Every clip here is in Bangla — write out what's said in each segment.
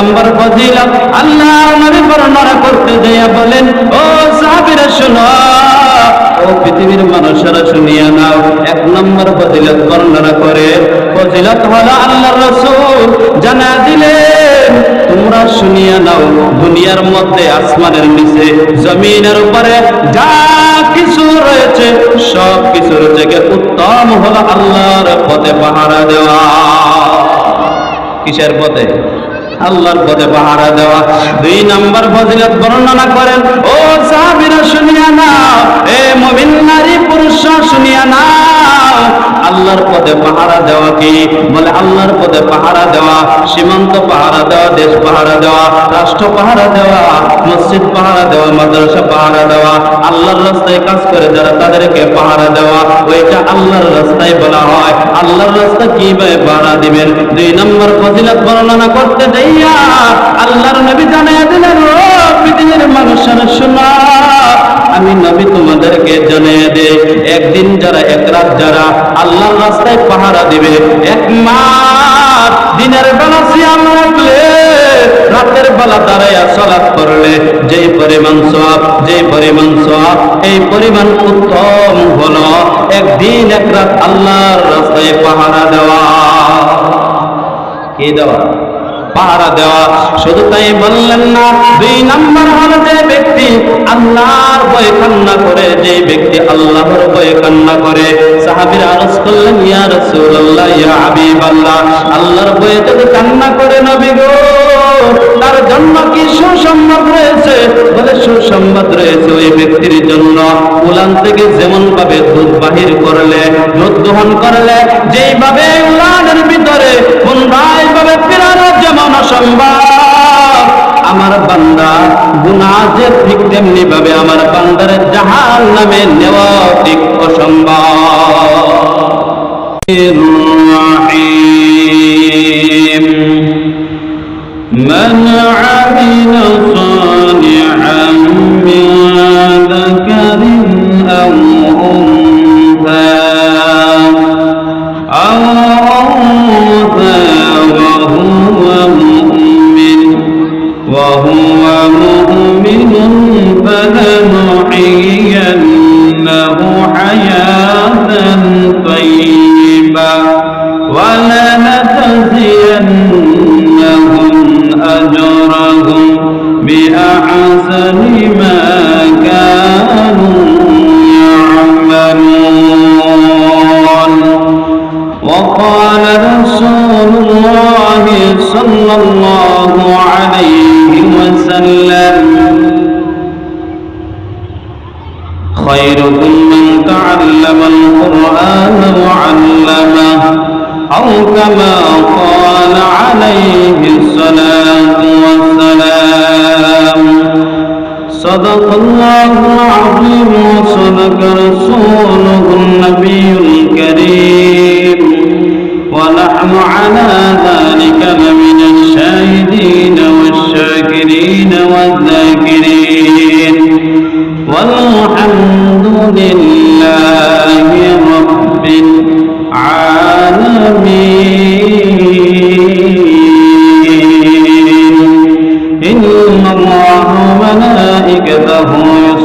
নম্বর ফজিলত, আল্লাহ নবী বর্ণনা করতে যাইয়া বলেন, ও সাহাবীরা, শোনো, ও পৃথিবীর মানুষেরা শুনিয়া নাও, এক নম্বর ফজিলত বর্ণনা করে, ফজিলত হলো আল্লাহ রসুল জানা দিলেন তোমরা শুনিয়া নাও, দুনিয়ার মধ্যে আসমানের নিচে, জমিনের উপরে যা কিছু রয়েছে, সব কিছুর থেকে উত্তম হলো আল্লাহর পথে পাহারা দেওয়া। কিসের পথে? আল্লাহর পথে পাহারা দেওয়া। দুই নম্বর ফজিলত বর্ণনা করেন, ও সাহাবীরা, শুনিয়া নাও। এ মুমিন নারী, পুরুষ শুনিয়া নাও। আল্লাহর পথে পাহারা দেওয়া কি? বলে আল্লাহর পথে পাহারা দেওয়া, সীমান্ত পাহারা দেওয়া, দেশ পাহারা দেওয়া, রাষ্ট্র পাহারা দেওয়া, মসজিদ পাহারা দেওয়া, মাদ্রাসা পাহারা দেওয়া, আল্লাহর রাস্তায় কাজ করে যারা তাদেরকে পাহারা দেওয়া, ওইটা আল্লাহর রাস্তায় বলা হয়। আল্লাহর রাস্তা কীভাবে পাহারা দিবেন? দুই নম্বর ফজিলত বর্ণনা করতে যাইয়া আল্লাহর নবী জানাইয়া দিলেন, ও পৃথিবীর মানুষের শোনা আমি নবী তোমাদেরকে জানিয়ে দে একদিন যারা, এক রাত যারা আল্লাহর রাস্তায় পাহারা দিবে, এক মাস দিনের বেলা সিয়াম রাখলে, রাতের বেলা দাঁড়াইয়া সলাৎ করলে যেই পরিমাণ সব যেই পরিমাণ সব এই পরিমাণ উত্তম হলো একদিন, এক রাত আল্লাহর রাস্তায় পাহারা দেওয়া। কি দেওয়া? পাহারা দেওয়া। শুধু তাই বললেন না, দুই নাম্বার হলো যে ব্যক্তি আল্লাহর ভয়ে কান্না করে, যে ব্যক্তি আল্লাহর ভয়ে কান্না করে। সাহাবীরা আরজ করলেন, ইয়া রাসূলুল্লাহ, ইয়া হাবিবাল্লাহ, আল্লাহর ভয়ে যদি কান্না করে নবী গো, তার জন্য কি সুসংবাদ রয়েছে? বলে, সুসংবাদ রয়েছে ওই ব্যক্তির জন্য। উলান থেকে যেমন ভাবে দুধ বাহির করলে, দুধ দহন করলে, যেইভাবে উলানের ভিতরে পুনরায় ভাবে ফেরানো যেমন অসম্ভব। আমার বান্দা গুনা যে ঠিক তেমনি ভাবে আমার বান্দার জাহান নামে নেওয়া ঠিক অসম্ভব। من أو كما قال عليه الصلاة والسلام. صدق الله العظيم وصدق رسوله النبي الكريم. ونحن على ذلك لمن الشاهدين والشاكرين والذاكرين. والحمد لله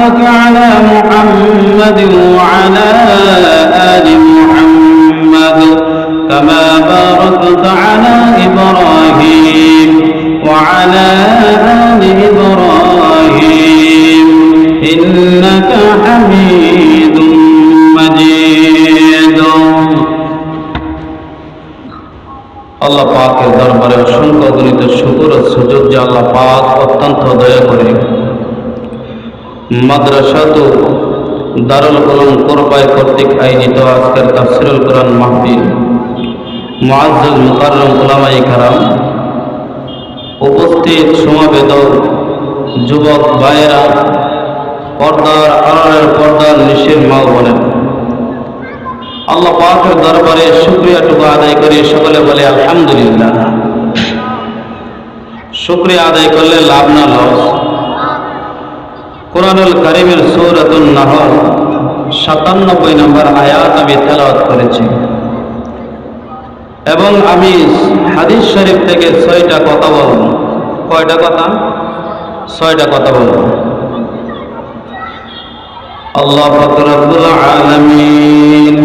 بارك على محمد وعلى آل محمد كما باركت على إبراهيم وعلى آل إبراهيم إنك حميد مجيد আল্লাহ পাকের দরবারে অসংখ্য গণিত শুকুর ও সুযোগ যে আল্লাহ পাক অত্যন্ত দয়া করে মাদ্রাসা তো দারুল উলুম কোরবায় কর্তৃক আয়োজিত আজকের তাফসিরুল কোরআন মাহফিল মুআজ্জাল মুকাররম উলামায়ে কারাম উপস্থিত সমাবেত যুবক ভাইয়েরা পর্দার আড়ালের পর্দার নিষের মা বলেন আল্লাহ পাকের দরবারে শুক্রিয়াটুকু আদায় করে, সকলে বলে আলহামদুলিল্লাহ। শুক্রিয়া আদায় করলে লাভ না, লস। কোরআনুল করিমের সৌরাতুল নাহল সাতানব্বই নম্বর আয়াত আমি তেলাওয়াত করেছি। এবং আমি হাদিস শরীফ থেকে ছয়টা কথা বলব। কয়টা কথা? ছয়টা কথা বলব। আল্লাহ ফকরবুল আলমিন।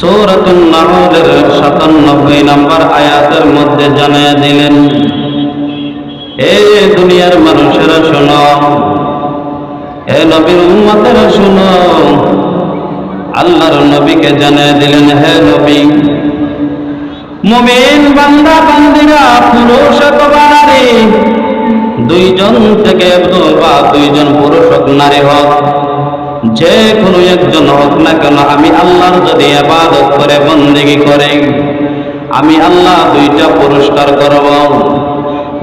সৌরাতুল নাহলের সাতানব্বই নম্বর আয়াতের মধ্যে জানিয়ে দিলেন এ দুনিয়ার মানুষেরা শোনো। এ নবীর উম্মতেরা শোনো। আল্লাহর নবীকে জানিয়ে দিলেন, হে নবী, মুমিন বান্দা, বান্দিরা, পুরুষ অথবা নারী, দুইজন থেকে বা দুইজন পুরুষ হোক, নারী হোক, যে কোনো একজন হোক না কেন, আমি আল্লাহর যদি আবাদত করে, বন্দেগি করে, আমি আল্লাহ দুইটা পুরস্কার করব।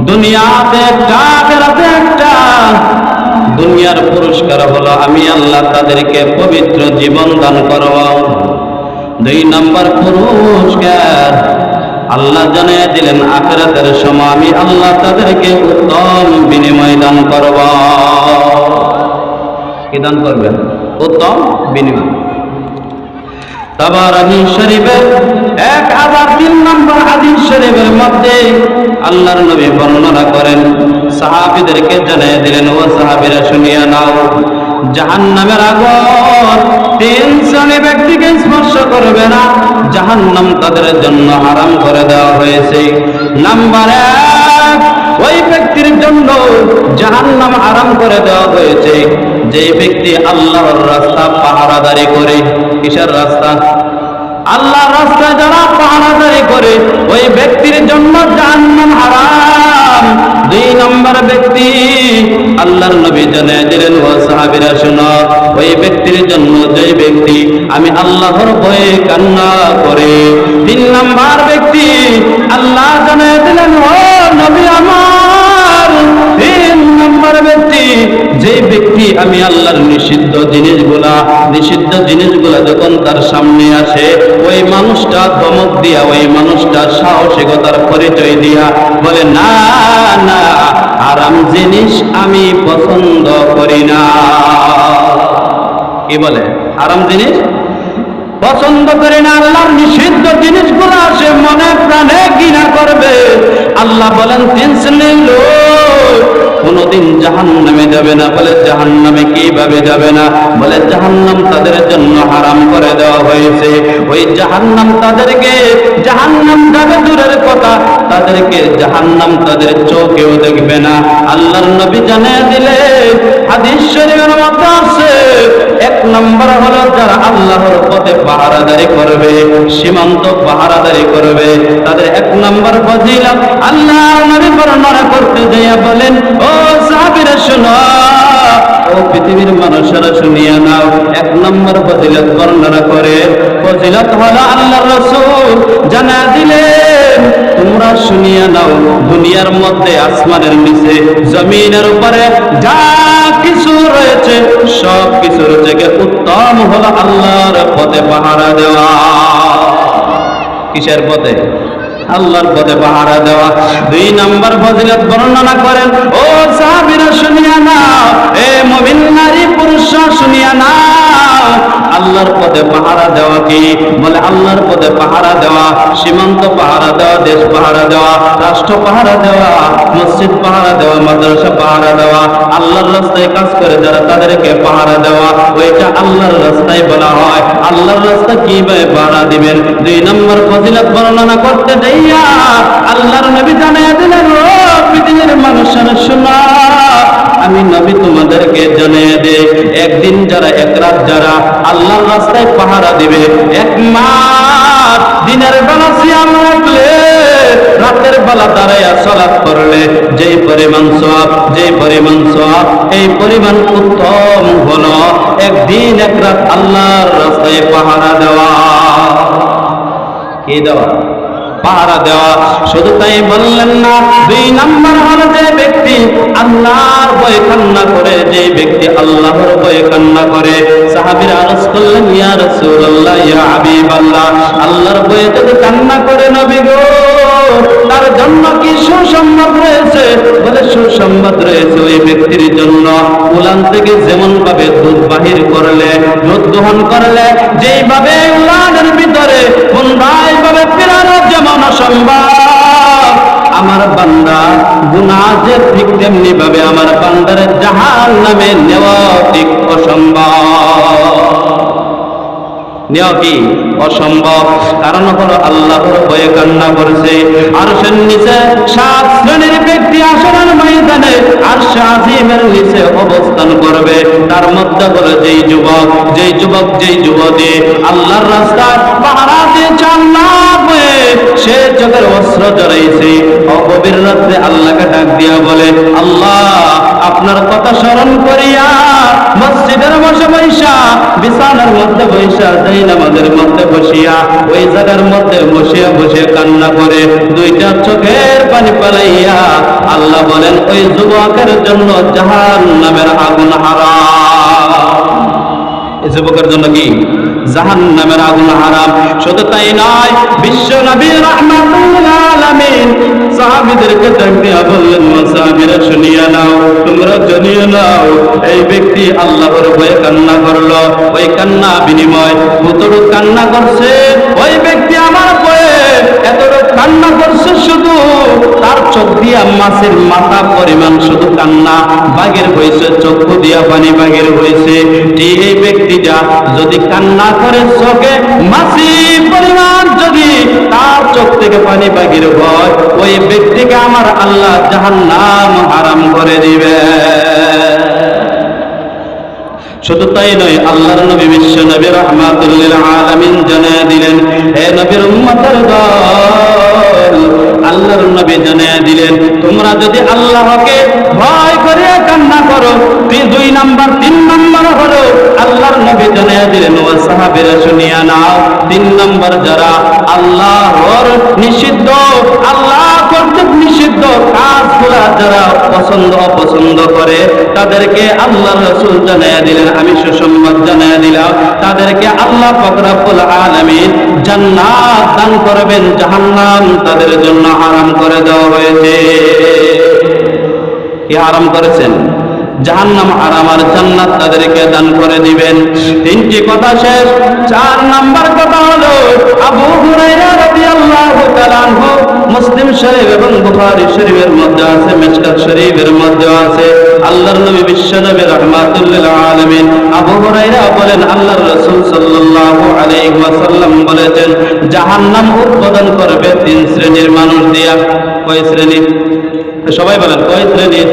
দুনিয়াতে একটা, আখেরাতে একটা। দুনিয়ার পুরস্কার হলো, আমি আল্লাহ তাদেরকে পবিত্র জীবন দান করব দুই নম্বর পুরস্কার, আল্লাহ জানিয়ে দিলেন, আখেরাতের সময় আমি আল্লাহ তাদেরকে উত্তম বিনিময় দান করব। কি দান করবেন? উত্তম বিনিময়। তাবারানি শরীফের এক হাজার তিন নম্বর হাদিস শরীফের মধ্যে আল্লাহর নবী বর্ণনা করেন। সাহাবীদেরকে জানিয়ে দিলেন, ও সাহাবীরা, শুনিয়া নাও শ্রেণি ব্যক্তিকে স্পর্শ করবে না। জাহান্নাম তাদের জন্য হারাম করে দেওয়া হয়েছে। নাম্বার এক, ওই ব্যক্তির জন্য জাহান্নাম হারাম করে দেওয়া হয়েছে। যে ব্যক্তি আল্লাহর রাস্তা পাহারাদারি করে, কিসের রাস্তা? আল্লাহর রাস্তায় যারা পাহারাদারি করে, ওই ব্যক্তির জন্য জাহান্নাম হারাম। দুই নম্বর ব্যক্তি আল্লাহর নবী জানিয়ে দিলেন, ও সাহাবীরা শুনো, ওই ব্যক্তির জন্য যে ব্যক্তি আমি আল্লাহর ভয়ে কান্না করে, তিন নম্বর ব্যক্তি আল্লাহ জানিয়ে দিলেন, ও নবী আমার আমি আল্লাহর নিষিদ্ধ জিনিসগুলা নিষিদ্ধ জিনিসগুলা যখন তার সামনে আসে, ওই মানুষটা ধমক দিয়া, ওই মানুষটা সাহসিকতার পরিচয় দিয়া বলে, না না আরাম জিনিস আমি পছন্দ করি না। কি বলে? আরাম জিনিস? পছন্দ করে না, আল্লাহর নিষিদ্ধ জিনিসগুলো সে মনে প্রাণে ঘৃণা করবে। আল্লাহ বলেন, তিন লোক কোনোদিন জাহান নামে যাবে না, বলে জাহান নামে কীভাবে যাবে না? বলে জাহান নাম তাদের জন্য হারাম করে দেওয়া হয়েছে। ওই জাহান নাম তাদেরকে জাহান নাম যাবে দূরের কথা, তাদেরকে জাহান নাম তাদের চোখেও দেখবে না। আল্লাহর নবী জানিয়ে দিলে শরীফের মধ্যে আছে নম্বর হলো যারা আল্লাহর পথে পাহারাদারি করবে, সীমান্ত পাহারাদারি করবে, তাদের এক নম্বর ফজিলত আল্লাহ নবী বর্ণনা করতে যাইয়া বলেন, ও সাহাবীরা, শোনো, ও পৃথিবীর মানুষেরা শুনিয়া নাও, এক নম্বর ফজিলত বর্ণনা করে, ফজিলত হলো আল্লাহ রসুল জানা দিলেন, তোমরা শুনিয়া নাও, দুনিয়ার মধ্যে আসমানের নিচে, জমিনের উপরে যা সব কিছুর থেকে উত্তম হলো আল্লাহর পথে পাহারা দেওয়া। কিসের পথে? আল্লাহর পথে পাহারা দেওয়া। দুই নম্বর ফজিলত বর্ণনা করেন, ও সাহাবীরা শুনিয়া না এ মুমিন নারী পুরুষ শুনিয়া আল্লাহর পথে পাহারা দেওয়া কি? বলে আল্লাহর পথে পাহারা দেওয়া, সীমান্ত পাহারা দেওয়া, দেশ পাহারা দেওয়া, রাষ্ট্র পাহারা দেওয়া, মসজিদ পাহারা দেওয়া, মাদ্রাসা পাহারা দেওয়া, আল্লাহর রাস্তায় কাজ করে যারা তাদেরকে পাহারা দেওয়া, ওইটা আল্লাহর রাস্তায় বলা হয়। আল্লাহর রাস্তা কীভাবে পাহারা দিবেন? দুই নম্বর ফজিলত বর্ণনা করতে যাইয়া আল্লাহর নবী জানিয়ে দিলেন পৃথিবীর মানুষের আমি নবী তোমাদেরকে জানিয়ে দে একদিন যারা, এক রাত যারা আল্লাহর রাস্তায় পাহারা দিবে, এক মাস দিনের বেলা সিয়াম রাখলে, রাতের বেলা দাঁড়াইয়া সলাপ করলে যেই পরিমাণ সব যেই পরিমাণ সব এই পরিমাণ উত্তম হলো একদিন, এক রাত আল্লাহর রাস্তায় পাহারা দেওয়া। কি দেওয়া? পাহারা দেওয়া। শুধু তাই বললেন না, দুই নাম্বার হল যে ব্যক্তি আল্লাহর ভয়ে কান্না করে, যে ব্যক্তি আল্লাহর ভয়ে কান্না করে। সাহাবীর আরজ করলেন, ইয়া রাসূলুল্লাহ, ইয়া হাবিবাল্লাহ, আল্লাহর ভয়ে যদি কান্না করে নবী গো, তার জন্য কি সুসংবাদ রয়েছে? বলে, সুসংবাদ রয়েছে ওই ব্যক্তির জন্য। উলান থেকে যেমন ভাবে দুধ বাহির করলে, দুধ গ্রহণ করলে, যেইভাবে উলানের ভিতরে বন্ধাই ভাবে যেমন আমার বান্দা গুনাহ যে ঠিক তেমনি ভাবে আমার বান্দার জাহান নামে নেওয়া ঠিক অসম্ভব। অসম্ভব? কারণ হলো আল্লাহর ভয়ে কান্না করছে। আর নিচে সাত শ্রেণির ব্যক্তি ময়দানে আর আজিমের নিচে অবস্থান করবে। তার মধ্যে হলো যেই যুবক যেই যুবক, যেই যুবতী, আল্লাহর রাস্তায় পাহারা দিয়ে জান্নাত হয়ে সে চোখের অস্ত্র জড়াইছে। অগভীর রাত্রে আল্লাহকে ডাক দিয়া বলে, আল্লাহ, আপনার কথা স্মরণ করিয়া মসজিদের বসে বৈশা, বিছানার মধ্যে বৈশা, যাই নামাজের মধ্যে বসিয়া, ওই জায়গার মধ্যে বসিয়া বসে কান্না করে, দুইটা চোখের পানি পালাইয়া আল্লাহ বলেন, ওই যুবকের জন্য জাহান নামের আগুন এই যুবকের জন্য কি? জাহান নামের আগুন হারাম। শুধু তাই নয়, বিশ্ব বললেন শুনিয়া নাও, তোমরা জানিয়ে নাও, এই ব্যক্তি আল্লাহর ভয়ে কান্না করল। ওই কান্না বিনিময় কতটুকু কান্না করছে। ওই ব্যক্তি কান্না করছে শুধু। তার চোখ দিয়া মাছের মাথা পরিমাণ শুধু কান্না। বাঘের হয়েছে, চক্ষু দিয়া পানি বাঘের হয়েছে। ঠিক এই ব্যক্তিটা যদি কান্না করে চোখে মাছি পরিমাণ যদি তার চোখ থেকে পানি বাঘের হয়, ওই ব্যক্তিকে আমার আল্লাহ জাহান নাম হারাম করে দিবে। শুধু তাই নয়, আল্লাহর নবী বিশ্ব নবী রহমাতুল্লিল আলামিন জানিয়ে দিলেন, হে নবীর উম্মতের দল আল্লাহর নবী জানিয়ে দিলেন, তোমরা যদি আল্লাহকে ভয় করে কান্না করো দুই নাম্বার, তিন নাম্বার হলো আল্লাহর নবী জানিয়ে দিলেন, ও সাহাবীরা শুনিয়া নাও, তিন নাম্বার যারা আল্লাহর নিষিদ্ধ, আল্লাহ কর্তৃক নিষিদ্ধ কাজগুলা যারা পছন্দ, অপছন্দ করে, তাদেরকে আল্লাহ রসুল জানিয়ে দিলেন, আমি সুসংবাদ জানিয়ে দিলাম, তাদেরকে আল্লাহ ফকরাবুল আলমিন জান্নাত দান করবেন, জাহান্নাম তাদের জন্য হারাম করে দেওয়া হয়েছে। কি হারাম করেছেন? জাহান্নাম আর জান্নাত তাদেরকে দান করে দিবেন। তিনটি কথা শেষ। চার নাম্বার কথা হলো, আবু হুরায়রা রাদিয়াল্লাহু তাআলা মুসলিম শরীফ এবং বুখারী শরীফের মধ্যে আছে মিশকাত শরীফের মধ্যে আছে। আল্লাহর নবী বিশ্ব নবী রাহমাতুল্লিল আলামিন আবু হুরায়রা বলেন, আল্লাহর রাসূল সাল্লাল্লাহু আলাইহি ওয়াসাল্লাম বলেছেন, জাহান্নাম উৎপাদন করবে তিন শ্রেণির মানুষ দিয়া। কয় শ্রেণি? সবাই বলেন, কয় শ্রেণির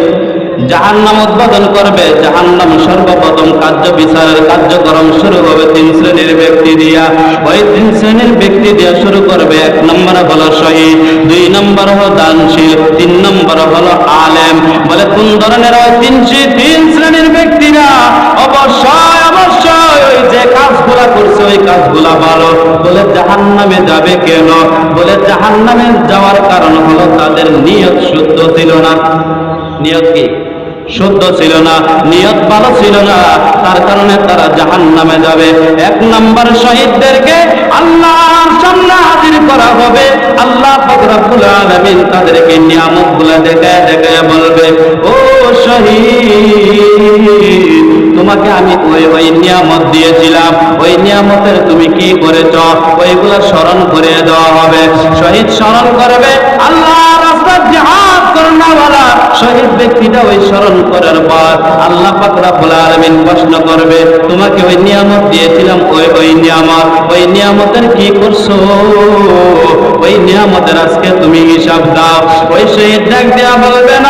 জাহান্নাম উদ্বোধন করবে। জাহান্নাম সর্বপ্রথম কার্য বিচারের কার্যক্রম শুরু হবে তিন শ্রেণির ব্যক্তি দিয়া। ওই তিন শ্রেণির ব্যক্তি দিয়া শুরু করবে। এক নম্বর হলো শহীদ, দুই নম্বর হলো দানশীল, তিন নম্বর হলো আলেম। বলে, কোন ধরনের ওই তিন তিন শ্রেণির ব্যক্তিরা? অবশ্যই অবশ্যই ওই যে কাজগুলা করছে ওই কাজগুলা ভালো। বলে, জাহান্নামে যাবে কেন? বলে, জাহান্নামে যাওয়ার কারণ হলো তাদের নিয়ত শুদ্ধ ছিল না। নিয়ত কি? শুদ্ধ ছিল না, নিয়ত ভালো ছিল না। তার কারণে তারা জাহান নামে যাবে। এক নম্বর শহীদদেরকে আল্লাহর সামনে হাজির করা হবে। আল্লাহ ফকরাবুল আলমিন তাদেরকে নিয়ামতগুলা দেখায় দেখায় বলবে, ও শহীদ, তোমাকে আমি ওই ওই নিয়ামত দিয়েছিলাম। ওই নিয়ামতের তুমি কি করেছ? ওইগুলো স্মরণ করে দেওয়া হবে। শহীদ স্মরণ করবে, আল্লাহ রাস্তা জিহাদ করনাওয়ালা শহীদ ব্যক্তিটা ওই স্মরণ করার পর আল্লাহ আলামিন প্রশ্ন করবে, তোমাকে ওই নিয়ামত দিয়েছিলাম, ওই ওই নিয়ামত, ওই নিয়ামতের কি করছ? ওই নিয়ামতের আজকে তুমি হিসাব দাও। ওই শহীদ ডাক দেয়া বলবেন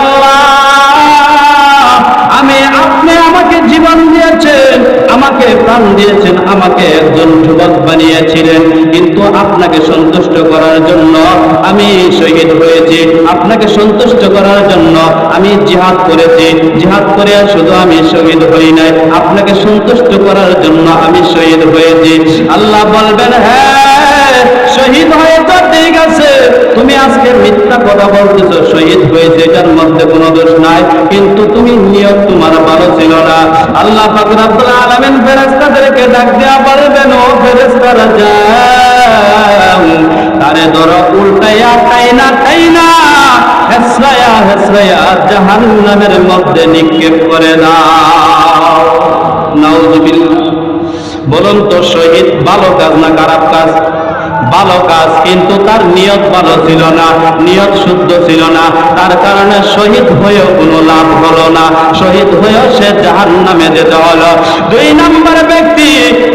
আমি আপনি আমাকে জীবন দিয়েছেন, আমাকে প্রাণ দিয়েছেন, আমাকে একজন যুবক বানিয়েছিলেন। কিন্তু আপনাকে সন্তুষ্ট করার জন্য আমি শহীদ হয়েছি। আপনাকে সন্তুষ্ট করার জন্য আমি জিহাদ করেছি। জিহাদ করে শুধু আমি শহীদ হই নাই। আপনাকে সন্তুষ্ট করার জন্য আমি শহীদ হয়েছি। আল্লাহ বলবেন হ্যাঁ শহীদ হয়ে তো ঠিক আছে। তুমি আজকে মিথ্যা কথা বলতেছো, শহীদ হয়েছে এটার মধ্যে কোনো দোষ নাই, কিন্তু তুমি নিয়ত তোমার ভালো ছিল না। আল্লাহ পাক রব্বুল আলামিন ফেরেশতাদেরকে ডাক দেয়া বলবেন ও ফেরেশতারা যাও তারে ধরো, উল্টাইয়া টাইনা টাইনা হেসরায়া হেসরায়া, জাহান্নামের মধ্যে নিক্ষেপ করে দাও। নাউজুবিল্লাহ। বলুন তো, শহীদ ভালো কাজ না খারাপ কাজ? ভালো কাজ, কিন্তু তার নিয়ত ভালো ছিল না, নিয়ত শুদ্ধ ছিল না। তার কারণে শহীদ হয়েও কোনো লাভ হলো না। শহীদ হয়েও সে জাহান নামে যেতে হলো। দুই নম্বর ব্যক্তি,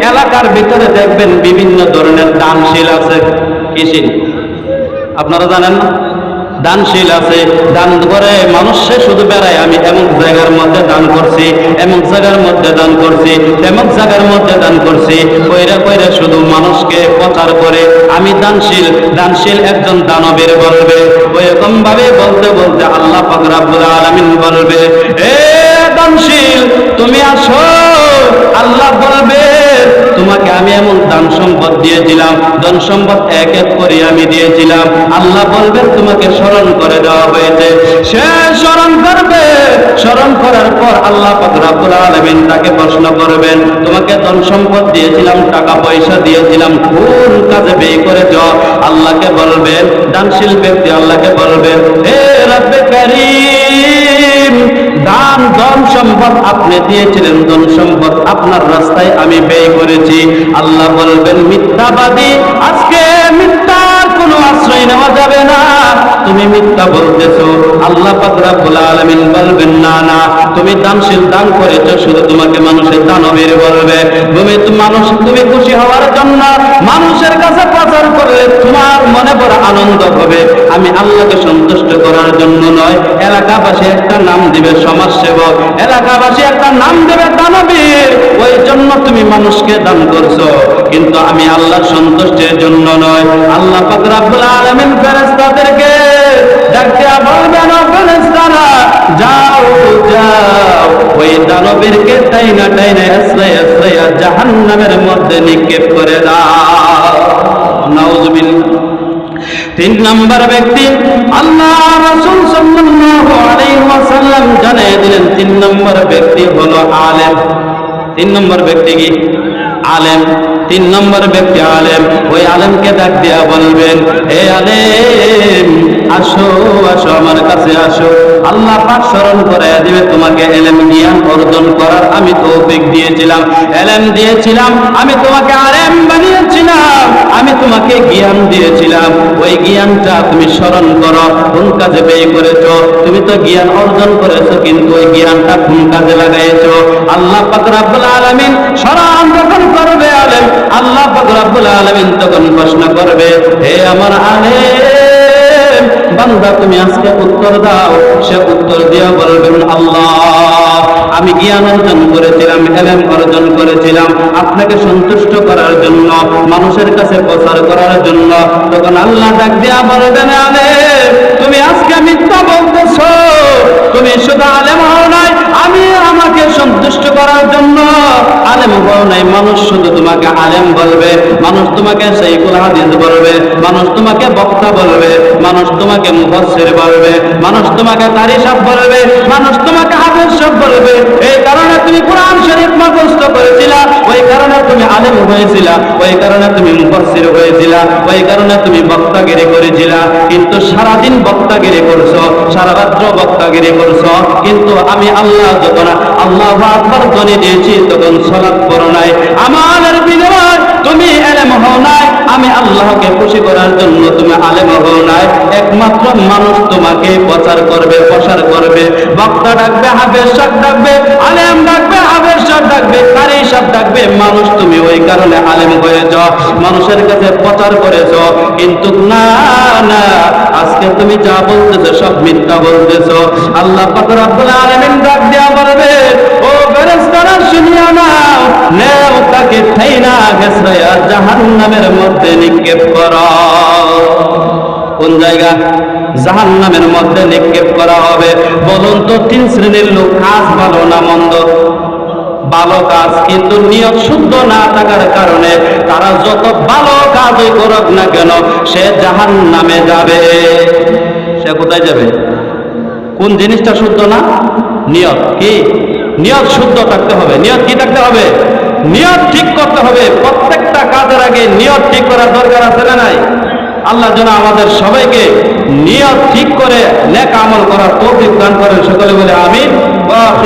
এলাকার ভিতরে দেখবেন বিভিন্ন ধরনের দানশীল আছে। কৃষি। আপনারা জানেন না? দানশীল আছে, দান করে মানুষে শুধু বেড়ায়। আমি এমন জায়গার মধ্যে দান করছি, এমন জায়গার মধ্যে দান করছি, এমন জায়গার মধ্যে দান করছি, কইরা কইরা শুধু মানুষকে প্রচার করে। আমি দানশীল দানশীল একজন দানবের বলবে, ওইরকম ভাবে বলতে বলতে আল্লাহ পাক রাব্বুল আলামিন বলবে, এ দানশীল, তুমি আসো। আল্লাহ বলবে তোমাকে আমি এমন দান সম্পদ দিয়েছিলাম, ধন সম্পদ এক এক করে আমি দিয়েছিলাম। আল্লাহ বলবে, তোমাকে স্মরণ করে দেওয়া হয়েছে। সে স্মরণ করবে। স্মরণ করার পর আল্লাহ পাক রব্বুল আলামিন তাকে প্রশ্ন করবেন, তোমাকে ধন সম্পদ দিয়েছিলাম, টাকা পয়সা দিয়েছিলাম, কোন কাজে ব্যয় করেছ? আল্লাহকে বলবেন, দানশীল ব্যক্তি আল্লাহকে বলবেন, হে রব্বে দান ধন সম্পদ আপনি দিয়েছিলেন, ধন সম্পদ আপনার রাস্তায় আমি ব্যয় করেছি। আল্লাহ বলবেন, মিথ্যাবাদী, আজকে মিথ্যার কোনো আশ্রয় নেওয়া যাবে না। তুমি মিথ্যা বলতেছো। আল্লাহ পাক রব্বুল আলামিন বলবেন, না না, তুমি দানশীল দান করেছ, শুধু তোমাকে মানুষের দানবীর বলবে। তুমি মানুষ, তুমি খুশি হওয়ার জন্য মানুষের কাছে প্রচার করলে তোমার মনে বড় আনন্দ হবে। আমি আল্লাহকে সন্তুষ্ট করার জন্য নয়, এলাকাবাসী একটা নাম দিবে সমাজসেবক, এলাকাবাসী একটা নাম দেবে দানবীর। ওই জন্য তুমি মানুষকে দান করছ। কিন্তু আমি আল্লাহ সন্তুষ্টের জন্য নয়, আল্লাহ পাক রব্বুল আলামিন ফেরেশতাদেরকে বলবেন যাও যাও। ওই দানবীরকে টাইনা টাইনা এসরাই এসরাইয়া জাহান্নামের মধ্যে নিক্ষেপ করে দাও। নাউজুবিল্লাহ তিন নম্বর ব্যক্তি আল্লাহ রাসূল সাল্লাল্লাহু আলাইহি ওয়াসাল্লাম জানিয়ে দিলেন, তিন নম্বর ব্যক্তি হলো আলেম। তিন নম্বর ব্যক্তি কি? আলেম। তিন নম্বর ব্যক্তি আলেম। ওই আলেমকে ডাক দিয়া বলবেন, এ আলেম, আসো আসো, আমার কাছে আসো। আল্লাহ পাক স্মরণ করে দিবে অর্জন করার আমি তৌফিক দিয়েছিলাম এলেম দিয়েছিলাম, আমি তোমাকে আলেম বানিয়েছিলাম, আমি তোমাকে জ্ঞান দিয়েছিলাম। ওই জ্ঞানটা তুমি স্মরণ করো, কোন কাজে ব্যয় করেছ? তুমি তো জ্ঞান অর্জন করেছ, কিন্তু ওই জ্ঞানটা কোন কাজে লাগাইছো? আল্লাহ পাক রাব্বুল আলামিন স্মরণ যখন করবে আলেম, আল্লাহ পাক রাব্বুল আলামিন তখন প্রশ্ন করবে, হে আমার আলেম, বান্দা, তুমি আজকে উত্তর দাও। সে উত্তর দিয়া বলবেন, আল্লাহ। আমি জ্ঞান অর্জন করেছিলাম, এলেম অর্জন করেছিলাম। আপনাকে সন্তুষ্ট করার জন্য, মানুষের কাছে প্রচার করার জন্য তখন আল্লাহ ডাক দিয়া বলবেন আলে তুমি আজকে মিথ্যা বলতেছ। তুমি শুধু আলেম হও নাই আমি আমাকে সন্তুষ্ট করার জন্য আলেম হও নাই, মানুষ শুধু তোমাকে আলেম বলবে, মানুষ তোমাকে সেইকুল হাদিস বলবে, মানুষ তোমাকে বক্তা বলবে, মানুষ তোমাকে মুফাসসির বলবে, মানুষ তোমাকে তারি সাহেব বলবে, মানুষ তোমাকে হাফেজ সাহেব বলবে। এই কারণে তুমি কোরআন শরীফ মুখস্থ করেছিলা, ওই কারণে তুমি আলেম হয়েছিলা, ওই কারণে তুমি মুফাসসির হয়েছিলা, ওই কারণে তুমি বক্তাগিরি করেছিলা। কিন্তু সারাদিন বক্তাগিরি করছ, সারা রাত্র বক্তাগিরি করছ, কিন্তু আমি আল্লাহ যখন আল্লাহ আকবার ধ্বনি দিয়েছি তখন সলাৎ পড়ো নাই। আমার বিনিময় তুমি এলেম হও নাই, আমি আল্লাহকে খুশি করার জন্য তুমি আলেম হও নাই। একমাত্র মানুষ তোমাকে প্রচার করবে, প্রসার করবে। বক্তা ডাকবে, হাফেজ সাহেব ডাকবে, আলেম ডাকবে, হাফেজ সাহেব ডাকবে কারি সাহেব ডাকবে। মানুষ তুমি ওই কারণে আলেম হয়েছ মানুষের কাছে প্রচার করেছ কিন্তু না না, আজকে তুমি যা বলতেছো সব মিথ্যা বলতেছো। আল্লাহ পাক রব্বুল আলামিন ডাক দেয়া বলবে ও ফেরেশতারা শুনিয়া নাও নেও তাকে ঠাইনা ঘেসরাইয়া জাহান্নামের মধ্যে নিক্ষেপ করা। কোন জায়গা? জাহান নামের মধ্যে নিক্ষেপ করা হবে। বলুন তো, তিন শ্রেণির লোক কাজ ভালো না মন্দ? ভালো কাজ কিন্তু নিয়ত শুদ্ধ না থাকার কারণে তারা যত ভালো কাজই করুক না কেন, সে জাহান নামে যাবে। সে কোথায় যাবে? কোন জিনিসটা শুদ্ধ না? নিয়ত কি? নিয়ত শুদ্ধ থাকতে হবে। নিয়াদ কি থাকতে হবে? নিয়াদ ঠিক করতে হবে। প্রত্যেকটা কাজের আগে নিয়াদ ঠিক করার দরকার আছে না নাই? আল্লাহ যেন আমাদের সবাইকে নিয়াদ ঠিক করে নেক আমল করার তৌফিক দান করেন। সকলে বলে আমিন। ওয়া